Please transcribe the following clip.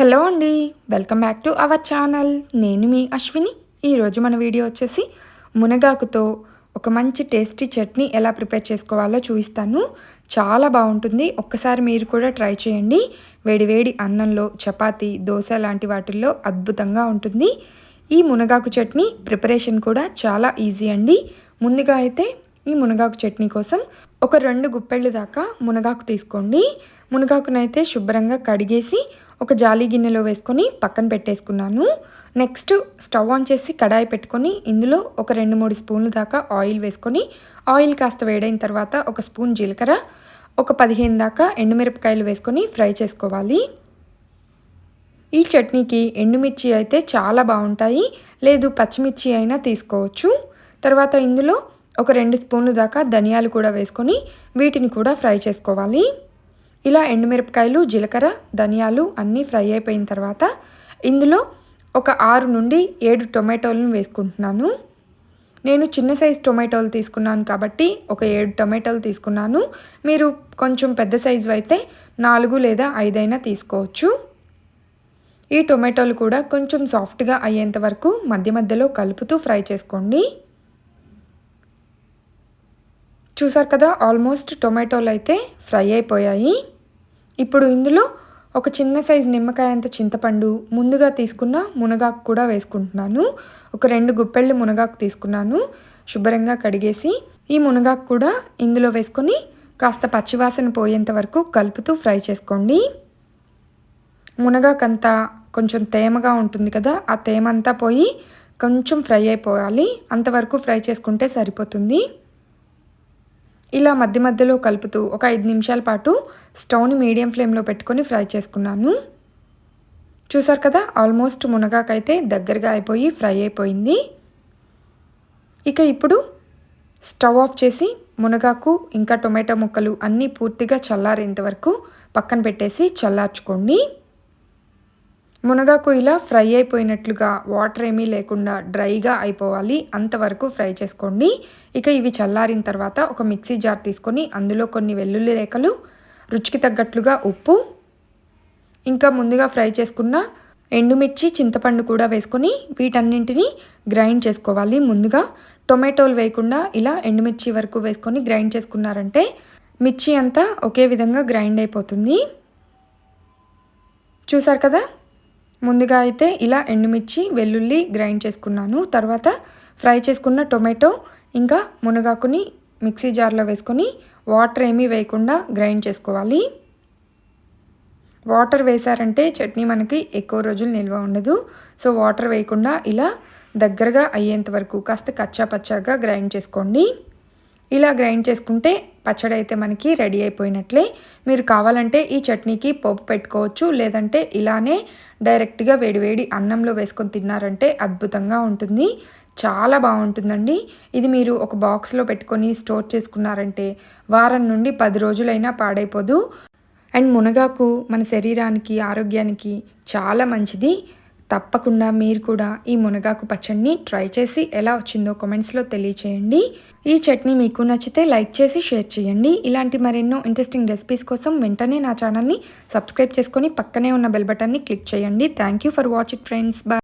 Hello అండి welcome back to our channel. నేను మీ అశ్విని. ఈరోజు మన వీడియో వచ్చేసి మునగాకుతో ఒక మంచి టేస్టీ చట్నీ ఎలా ప్రిపేర్ చేసుకోవాలో చూపిస్తాను. చాలా బాగుంటుంది. ఒక్కసారి మీరు కూడా ట్రై చేయండి. వేడివేడి అన్నంలో చపాతీ దోశ లాంటి వాటిల్లో అద్భుతంగా ఉంటుంది. ఈ మునగాకు చట్నీ ప్రిపరేషన్ కూడా చాలా ఈజీ అండి. ముందుగా అయితే ఈ మునగాకు చట్నీ కోసం ఒక రెండు గుప్పెళ్ళు దాకా మునగాకు తీసుకోండి. మునగాకునైతే శుభ్రంగా కడిగేసి ఒక జాలి గిన్నెలో వేసుకొని పక్కన పెట్టేసుకున్నాను. నెక్స్ట్ స్టవ్ ఆన్ చేసి కడాయి పెట్టుకొని ఇందులో ఒక రెండు మూడు స్పూన్లు దాకా ఆయిల్ వేసుకొని ఆయిల్ కాస్త వేడైన తర్వాత ఒక స్పూన్ జీలకర్ర ఒక పదిహేను దాకా ఎండుమిరపకాయలు వేసుకొని ఫ్రై చేసుకోవాలి. ఈ చట్నీకి ఎండుమిర్చి అయితే చాలా బాగుంటాయి. లేదు పచ్చిమిర్చి అయినా తీసుకోవచ్చు. తర్వాత ఇందులో ఒక రెండు స్పూన్లు దాకా ధనియాలు కూడా వేసుకొని వీటిని కూడా ఫ్రై చేసుకోవాలి. ఇలా ఎండుమిరపకాయలు జీలకర్ర ధనియాలు అన్నీ ఫ్రై అయిపోయిన తర్వాత ఇందులో ఒక ఆరు నుండి ఏడు టొమాటోలను వేసుకుంటున్నాను. నేను చిన్న సైజ్ టొమాటోలు తీసుకున్నాను కాబట్టి ఒక ఏడు టొమాటోలు తీసుకున్నాను. మీరు కొంచెం పెద్ద సైజు అయితే నాలుగు లేదా ఐదైనా తీసుకోవచ్చు. ఈ టొమాటోలు కూడా కొంచెం సాఫ్ట్గా అయ్యేంత వరకు మధ్య మధ్యలో కలుపుతూ ఫ్రై చేసుకోండి. చూసారు కదా ఆల్మోస్ట్ టొమాటోలు అయితే ఫ్రై అయిపోయాయి. ఇప్పుడు ఇందులో ఒక చిన్న సైజు నిమ్మకాయ అంత చింతపండు ముందుగా తీసుకున్న మునగాకు కూడా వేసుకుంటున్నాను. ఒక రెండు గుప్పెళ్ళు మునగాకు తీసుకున్నాను శుభ్రంగా కడిగేసి ఈ మునగాకు కూడా ఇందులో వేసుకొని కాస్త పచ్చివాసన పోయేంత వరకు కలుపుతూ ఫ్రై చేసుకోండి. మునగాకంతా కొంచెం తేమగా ఉంటుంది కదా ఆ తేమ అంతా పోయి కొంచెం ఫ్రై అయిపోవాలి. అంతవరకు ఫ్రై చేసుకుంటే సరిపోతుంది. ఇలా మధ్య మధ్యలో కలుపుతూ ఒక ఐదు నిమిషాల పాటు స్టవ్ని మీడియం ఫ్లేమ్లో పెట్టుకొని ఫ్రై చేసుకున్నాను. చూసారు కదా ఆల్మోస్ట్ మునగాకైతే దగ్గరగా అయిపోయి ఫ్రై అయిపోయింది. ఇక ఇప్పుడు స్టవ్ ఆఫ్ చేసి మునగాకు ఇంకా టొమాటో ముక్కలు అన్నీ పూర్తిగా చల్లారేంత వరకు పక్కన పెట్టేసి చల్లార్చుకోండి. మునగాకు ఇలా ఫ్రై అయిపోయినట్లుగా వాటర్ ఏమీ లేకుండా డ్రైగా అయిపోవాలి. అంతవరకు ఫ్రై చేసుకోండి. ఇక ఇవి చల్లారిన తర్వాత ఒక మిక్సీ జార్ తీసుకొని అందులో కొన్ని వెల్లుల్లి రేఖలు రుచికి తగ్గట్లుగా ఉప్పు ఇంకా ముందుగా ఫ్రై చేసుకున్న ఎండుమిర్చి చింతపండు కూడా వేసుకొని వీటన్నింటినీ గ్రైండ్ చేసుకోవాలి. ముందుగా టొమాటోలు వేయకుండా ఇలా ఎండుమిర్చి వరకు వేసుకొని గ్రైండ్ చేసుకున్నారంటే మిర్చి అంతా ఒకే విధంగా గ్రైండ్ అయిపోతుంది. చూసారు కదా? ముందుగా అయితే ఇలా ఎండుమిర్చి వెల్లుల్లి గ్రైండ్ చేసుకున్నాను. తర్వాత ఫ్రై చేసుకున్న టొమాటో ఇంకా మునగాకుని మిక్సీ జార్లో వేసుకొని వాటర్ ఏమీ వేయకుండా గ్రైండ్ చేసుకోవాలి. వాటర్ వేసారంటే చట్నీ మనకి ఎక్కువ రోజులు నిల్వ ఉండదు. సో వాటర్ వేయకుండా ఇలా దగ్గరగా అయ్యేంత వరకు కాస్త కచ్చా పచ్చాగా గ్రైండ్ చేసుకోండి. ఇలా గ్రైండ్ చేసుకుంటే పచ్చడి అయితే మనకి రెడీ అయిపోయినట్లే. మీరు కావాలంటే ఈ చట్నీకి పోపు పెట్టుకోవచ్చు లేదంటే ఇలానే డైరెక్ట్గా వేడివేడి అన్నంలో వేసుకొని తిన్నారంటే అద్భుతంగా ఉంటుంది. చాలా బాగుంటుందండి. ఇది మీరు ఒక బాక్స్లో పెట్టుకొని స్టోర్ చేసుకున్నారంటే వారం నుండి పది రోజులైనా పాడైపోదు. అండ్ మునగాకు మన శరీరానికి ఆరోగ్యానికి చాలా మంచిది. తప్పకుండా మీరు కూడా ఈ మునగాకు పచ్చడిని ట్రై చేసి ఎలా వచ్చిందో కామెంట్స్లో తెలియచేయండి. ఈ చట్నీ మీకు నచ్చితే లైక్ చేసి షేర్ చేయండి. ఇలాంటి మరెన్నో ఇంట్రెస్టింగ్ రెసిపీస్ కోసం వెంటనే నా ఛానల్ని సబ్స్క్రైబ్ చేసుకొని పక్కనే ఉన్న బెల్ బటన్ని క్లిక్ చేయండి. Thank you for watching friends bye